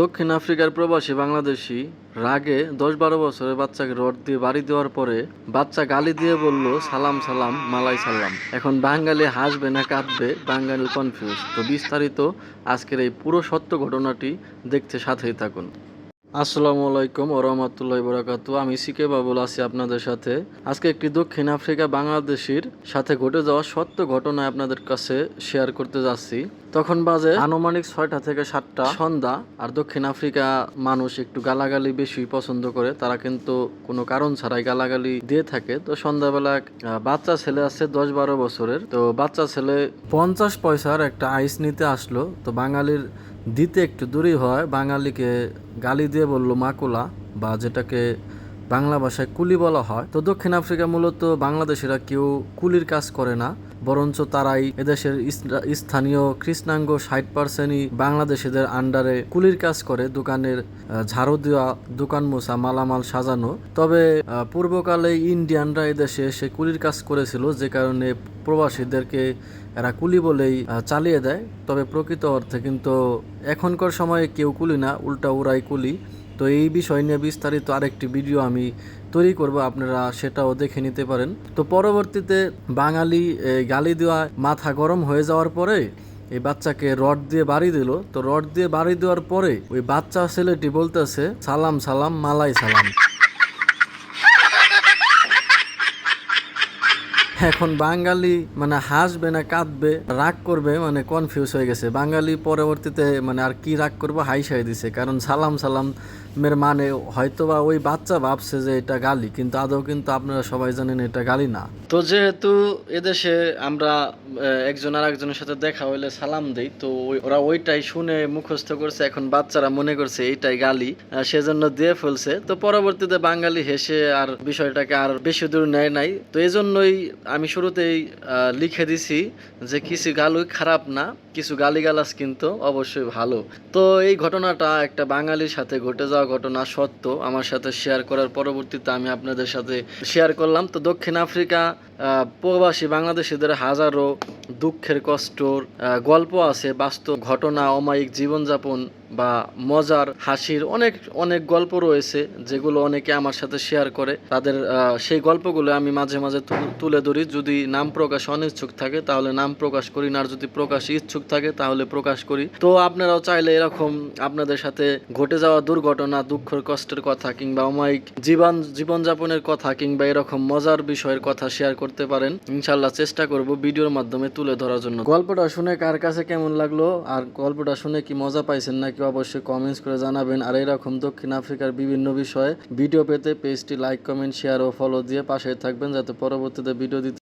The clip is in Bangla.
দক্ষিণ আফ্রিকার প্রবাসী বাংলাদেশি রাগে দশ বারো বছরের বাচ্চাকে রড দিয়ে বাড়ি দেওয়ার পরে বাচ্চা গালি দিয়ে বলল, সালাম সালাম, মালাই সালাম। এখন বাঙালি হাসবে না কাঁদবে, বাঙালি কনফিউজ তো বিস্তারিত আজকের এই পুরো সত্য ঘটনাটি দেখতে সাথেই থাকুন। আসসালামু আলাইকুম ও বরাকাতু আমি সিকে বাবুল আছি আপনাদের সাথে। আজকে একটি দক্ষিণ আফ্রিকা বাংলাদেশির সাথে ঘটে যাওয়া সত্য ঘটনা আপনাদের কাছে শেয়ার করতে যাচ্ছি। তখন বাজে আনুমানিক ছয়টা থেকে সাতটা সন্ধ্যা, আর দক্ষিণ আফ্রিকা মানুষ একটু গালাগালি বেশি পছন্দ করে। তারা কিন্তু কোনো কারণ ছাড়াই গালাগালি দিয়ে থাকে। তো সন্ধ্যাবেলা বাচ্চা ছেলে আছে দশ বারো বছরের। তো বাচ্চা ছেলে পঞ্চাশ পয়সার একটা আইস নিতে আসলো। তো বাঙালির দিতে একটু দূরেই হয়। বাঙালিকে গালি দিয়ে বলল মাকুলা বা যেটাকে বাংলা ভাষায় কুলি বলা হয়। তো দক্ষিণ আফ্রিকা মূলত বাংলাদেশিরা কেউ কুলির কাজ করে না, বরঞ্চ তারাই এদেশের স্থানীয় কৃষ্ণাঙ্গ ষাট পার্সেন্টই বাংলাদেশিদের আন্ডারে কুলির কাজ করে। দোকানের ঝাড়ু দেওয়া, দোকান মোছা, মালামাল সাজানো। তবে পূর্বকালে ইন্ডিয়ানরা এদেশে এসে কুলির কাজ করেছিল, যে কারণে প্রবাসীদেরকে এরা কুলি বলেই চালিয়ে দেয়। তবে প্রকৃত অর্থে কিন্তু এখনকার সময়ে কেউ কুলি না, উল্টা উড়াই কুলি। তো এই বিষয় নিয়ে বিস্তারিত আরেকটি ভিডিও আমি তৈরি করব, আপনারা সেটাও দেখে নিতে পারেন। তো পরবর্তীতে বাঙালি গালি দেওয়া, মাথা গরম হয়ে যাওয়ার পরে এই বাচ্চাকে রড দিয়ে বাড়ি দিল। তো রড দিয়ে বাড়ি দেওয়ার পরে ওই বাচ্চা ছেলেটি বলতেছে, সালাম সালাম, মালাই সালাম। এখন বাঙালি মানে হাসবে না, কাঁদবে, রাগ করবে মানে কনফিউজ হয়ে গেছে। বাঙালি পরবর্তীতে মানে আর কি রাগ করব হাইসাই দিছে। কারণ সালাম সালাম মের মানে হয়তোবা ওই বাচ্চা ভাবছে যে এটা গালি, কিন্তু আদৌ কিন্তু আপনারা সবাই জানেন এটা গালি না। তো যেহেতু এদেশে আমরা একজন আর একজনের সাথে দেখা হইলে সালাম দেই, তো ওরা ওইটাই শুনে মুখস্থ করছে, এখন বাচ্চারা মনে করছে এইটাই গালি সেজন্য দিয়ে ফেলছে। তো পরবর্তীতে বাঙালি হেসে আর বিষয়টাকে আর বেশি দূর নেয় নাই। তো এই জন্যই আমি শুরুতেই লিখে দিছি যে কিছু গালুই খারাপ না, কিছু গালিগালাজ কিন্তু অবশ্যই ভালো। তো এই ঘটনাটা একটা বাঙালির সাথে ঘটে যাওয়া ঘটনা সত্য আমার সাথে শেয়ার করার পরবর্তীতে আমি আপনাদের সাথে শেয়ার করলাম। তো দক্ষিণ আফ্রিকা প্রবাসী বাংলাদেশিদের হাজারো দুঃখের কষ্টর গল্প আছে, বাস্তব ঘটনা, অমায়িক জীবনযাপন বা মজার হাসির অনেক অনেক গল্প রয়েছে যেগুলো অনেকে আমার সাথে শেয়ার করে। তাদের সেই গল্পগুলো আমি মাঝে মাঝে তুলে ধরি। যদি নাম প্রকাশ অনিচ্ছুক থাকে, তাহলে নাম প্রকাশ করি না। আর যদি প্রকাশ ইচ্ছুক থাকে, তাহলে প্রকাশ করি। তো আপনারাও চাইলে এরকম আপনাদের সাথে ঘটে যাওয়া দুর্ঘটনা, দুঃখের কষ্টের কথা কিংবা অমায়িক জীবন, জীবনযাপনের কথা কিংবা এরকম মজার বিষয়ের কথা শেয়ার করতে পারেন। ইনশাল্লাহ চেষ্টা করব ভিডিওর মাধ্যমে তুলে ধরার জন্য। গল্পটা শুনে কার কাছে কেমন লাগল আর গল্পটা শুনে কি মজা পাইছেন নাকি অবশ্যই কমেন্টস করে জানাবেন। আর এরকম দক্ষিণ আফ্রিকার বিভিন্ন বিষয়ে ভিডিও পেতে পেজটি লাইক কমেন্ট শেয়ার ও ফলো দিয়ে পাশে থাকবেন যাতে পরবর্তীতে ভিডিও দিতে